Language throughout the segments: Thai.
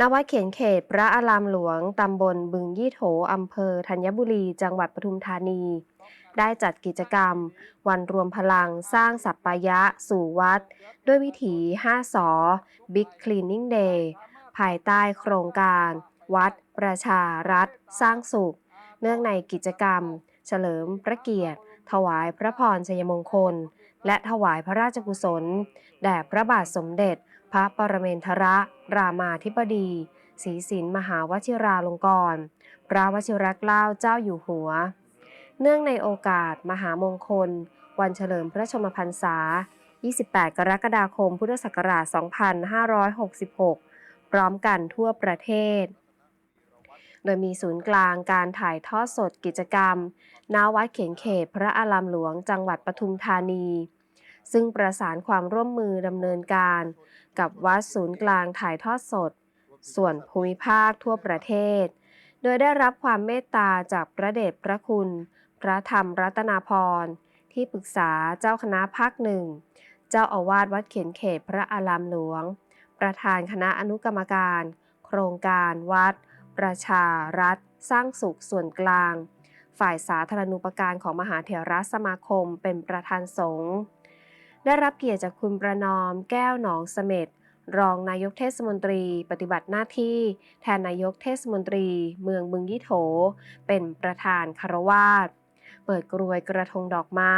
นวัดเขียนเขตพระอารามหลวง ตำบลบึงยี่โถ อำเภอธัญบุรี จังหวัดปทุมธานี ได้จัดกิจกรรม วันรวมพลังสร้างสัปปายะสู่วัด ด้วยวิถี 5สอ Big Cleaning Day ภายใต้โครงการ วัด ประชารัฐ สร้างสุข เนื่องในกิจกรรม เฉลิมพระเกียรติ ถวายพระพรชัยมงคล และถวายพระราชกุศล แด่พระบาทสมเด็จ พระปรเมนทรรามาธิบดีศรีสินมหาวชิราลงกรณ์พระวชิรเกล้าเจ้าอยู่หัว เนื่องในโอกาสมหามงคล วันเฉลิมพระชนมพรรษา 28 กรกฎาคม พุทธศักราช 2566 พร้อมกันทั่วประเทศ โดยมีศูนย์กลางการถ่ายทอดสดกิจกรรมณวัดเขียนเขตพระอารามหลวงจังหวัดปทุมธานี ซึ่งประสานความร่วมมือดำเนินการ กับวัดศูนย์กลางถ่ายทอดสด ส่วนภูมิภาคทั่วประเทศ โดยได้รับความเมตตาจากพระเดชพระคุณ พระธรรมรัตนาพรที่ปรึกษาเจ้าคณะภาคหนึ่ง เจ้าอาวาสวัดเขียนเขตพระอารามหลวง ประธานคณะอนุกรรมการ โครงการวัด ประชารัฐ สร้างสุขส่วนกลาง ฝ่ายสาธารณูปการของมหาเถรสมาคมเป็นประธานสงฆ์ ได้รับเกียรติจากคุณประนอม แก้วหนองเสม็ดรองนายกเทศมนตรี ปฏิบัติหน้าที่ แทนนายกเทศมนตรี เมืองบึงยี่โถ เป็นประธานคารวาสเปิดกรวยกระทงดอกไม้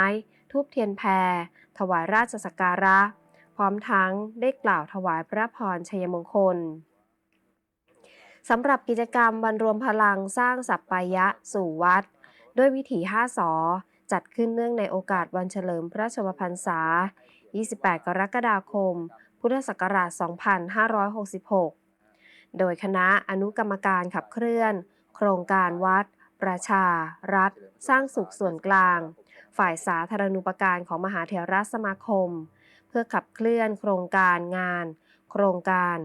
ทูบเทียนแพร ถวายราชสักการะ พร้อมทั้งได้กล่าวถวายพระพรชัยมงคลสำหรับกิจกรรมวันรวมพลังสร้างสัปปายะสู่วัด ด้วยวิถี5สอ จัดขึ้นเนื่องในโอกาสวันเฉลิมพระชนมพรรษา 28 กรกฎาคม พุทธศักราช 2566 โดยคณะอนุกรรมการขับเคลื่อน โครงการวัด ประชา รัฐ สร้างสุขส่วนกลาง ฝ่ายสาธารณูปการของมหาเถรสมาคม เพื่อขับเคลื่อนโครงการงาน โครงการ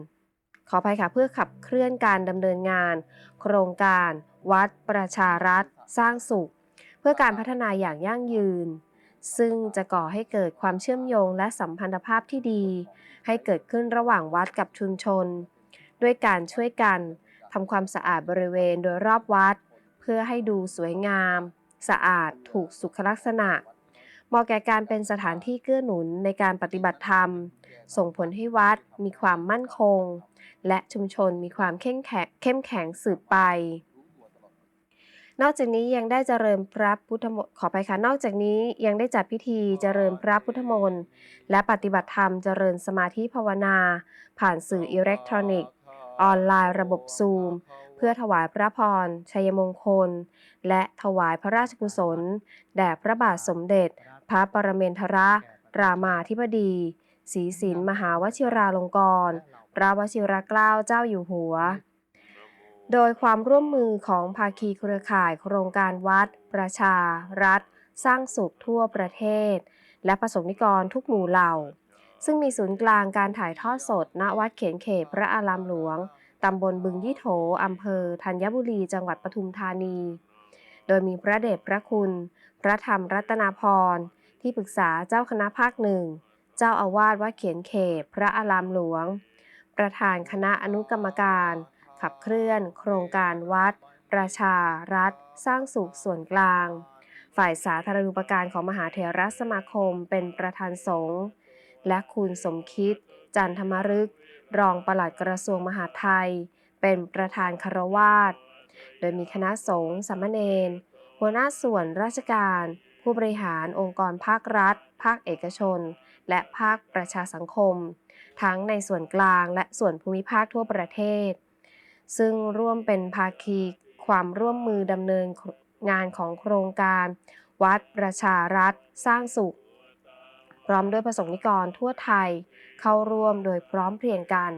ขออภัยค่ะเพื่อขับเคลื่อนการดำเนินงาน โครงการ วัด ประชารัฐ สร้างสุข เพื่อการพัฒนาอย่างยั่งยืน ซึ่งจะก่อให้เกิดความเชื่อมโยงและสัมพันธภาพที่ดี ให้เกิดขึ้นระหว่างวัดกับชุมชน ด้วยการช่วยกันทำความสะอาดบริเวณโดยรอบวัด เพื่อให้ดูสวยงาม สะอาดถูกสุขลักษณะเหมาะแก่การเป็นสถานที่เกื้อหนุนในการปฏิบัติธรรม ส่งผลให้วัดมีความมั่นคง และชุมชนมีความเข้มแข็งเข้มแข็งสืบไป นอกจากนี้ยังได้เจริญพระพุทธมนต์ขอไปค่ะ นอกจากนี้ยังได้จัดพิธีเจริญพระพุทธมนต์และปฏิบัติธรรมเจริญสมาธิภาวนา ผ่านสื่ออิเล็กทรอนิกส์ออนไลน์ระบบซูม เพื่อถวายพระพร ชัยมงคล และถวายพระราชกุศล แด่พระบาทสมเด็จ พระปรเมนทรรามาธิบดีศรีสินมหาวชิราลงกรณ์พระวชิรเกล้าเจ้าอยู่หัว โดยความร่วมมือของภาคีเครือข่ายโครงการวัด ประชา รัฐ สร้างสุขทั่วประเทศ และประสงนิกรทุกหมู่เหล่า ซึ่งมีศูนย์กลางการถ่ายทอดสด ณวัดเขียนเขตพระอารามหลวง ตำบลบึงยี่โถ อำเภอธัญบุรี จังหวัดปทุมธานี โดยมีพระเดชพระคุณ พระธรรมรัตนาพร ที่ปรึกษาเจ้าคณะภาคหนึ่ง เจ้าอาวาสวัดเขียนเขตพระอารามหลวง ประธานคณะอนุกรรมการ ขับเคลื่อน โครงการวัด ประชา รัฐ สร้างสุขส่วนกลาง ฝ่ายสาธารณูปการของมหาเถรสมาคมเป็นประธานสงฆ์และคุณสมคิด จันทมรึก รองปลัดกระทรวงมหาดไทย เป็นประธานคารวาสโดยมีคณะสงฆ์สามเณรหัวหน้าส่วนราชการ ผู้บริหารองค์กรภาครัฐ ภาคเอกชน และภาคประชาสังคม ทั้งในส่วนกลางและส่วนภูมิภาคทั่วประเทศ ซึ่งร่วมเป็นภาคีความร่วมมือดำเนินงานของโครงการ วัดประชารัฐ สร้างสุข พร้อมด้วยประสงค์นิกรทั่วไทย เข้าร่วมโดยพร้อมเพรียงกัน